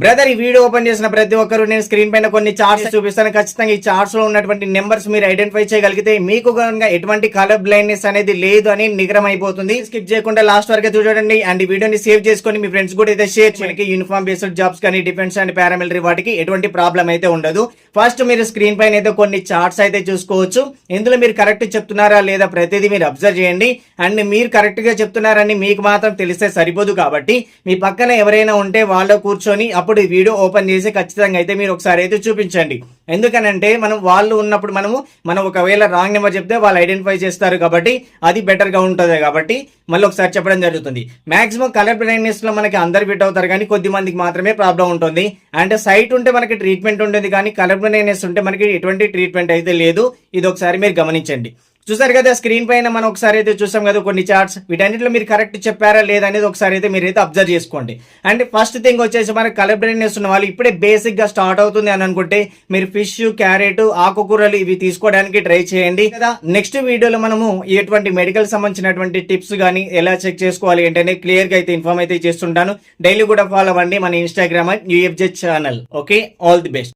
Brother ఈ video open చేసిన ప్రతి ఒక్కరు నేను స్క్రీన్ పైన కొన్ని చార్ట్స్ చూపిస్తాను. ఖచ్చితంగా ఈ చార్ట్స్లో ఉన్నటువంటి నెంబర్స్ మీరు ఐడెంటిఫై చేయగలిగితే మీకు కనుక ఎటువంటి కలర్ బ్లైండ్నెస్ అనేది లేదు అని నిగ్రహం అయిపోతుంది స్కిప్ చేయకుండా లాస్ట్ వరకు చూడండి. అండ్ ఈ వీడియోని సేవ్ చేసుకొని మీ ఫ్రెండ్స్ కూడా అయితే షేర్ చేయడానికి యూనిఫామ్ బేస్డ్ జాబ్స్ కానీ డిఫెన్స్ అండ్ పారామిలిటరీ వాటికి ఎటువంటి ప్రాబ్లం అయితే ఉండదు. ఫస్ట్ మీరు స్క్రీన్ పైన అయితే కొన్ని చార్ట్స్ అయితే చూసుకోవచ్చు. ఇందులో మీరు కరెక్ట్ చెప్తున్నారా లేదా ప్రతిదీ మీరు అబ్జర్వ్ చేయండి. అండ్ మీరు కరెక్ట్గా చెప్తున్నారని మీకు మాత్రం తెలిస్తే సరిపోదు కాబట్టి మీ పక్కన ఎవరైనా ఉంటే వాళ్ళు కూర్చొని అప్పుడు ఈ వీడియో ఓపెన్ చేసి ఖచ్చితంగా అయితే మీరు ఒకసారి అయితే చూపించండి. ఎందుకనంటే మనం వాళ్ళు ఉన్నప్పుడు మనము మనం ఒకవేళ రాంగ్ నెంబర్ చెప్తే వాళ్ళు ఐడెంటిఫై చేస్తారు కాబట్టి అది బెటర్గా ఉంటుంది కాబట్టి మళ్ళీ ఒకసారి చెప్పడం జరుగుతుంది. మాక్సిమం కలర్ బ్లైండ్నెస్లో మనకి అందరు ఫిట్ అవుతారు కానీ కొద్ది మందికి మాత్రమే ప్రాబ్లం ఉంటుంది. అండ్ సైట్ ఉంటే మనకి ట్రీట్మెంట్ ఉంటుంది కానీ కలర్ బ్లైండ్నెస్ ఉంటే మనకి ఎటువంటి ట్రీట్మెంట్ అయితే లేదు. ఇది ఒకసారి మీరు గమనించండి. చూసారు కదా స్క్రీన్ పైన మనం ఒకసారి అయితే చూసాం కదా కొన్ని చార్ట్స్ వీటన్నిటిలో మీరు కరెక్ట్ చెప్పారా లేదా అనేది ఒకసారి అయితే మీరు అయితే అబ్జర్వ్ చేసుకోండి. అండ్ ఫస్ట్ థింగ్ వచ్చేసి మనకి కలర్ బ్లైండ్నెస్ ఉన్న వాళ్ళు ఇప్పుడే బేసిక్గా స్టార్ట్ అవుతుంది అని అనుకుంటే మీరు ఫిష్ క్యారెట్ ఆకుకూరలు ఇవి తీసుకోవడానికి ట్రై చేయండి. కదా నెక్స్ట్ వీడియోలో మనము ఎటువంటి మెడికల్ సంబంధించినటువంటి టిప్స్ కానీ ఎలా చెక్ చేసుకోవాలి ఏంటనే క్లియర్గా అయితే ఇన్ఫార్మ్ అయితే చేస్తుంటాను. డైలీ కూడా ఫాలో అవ్వండి మన Instagram UFZ channel okay all the best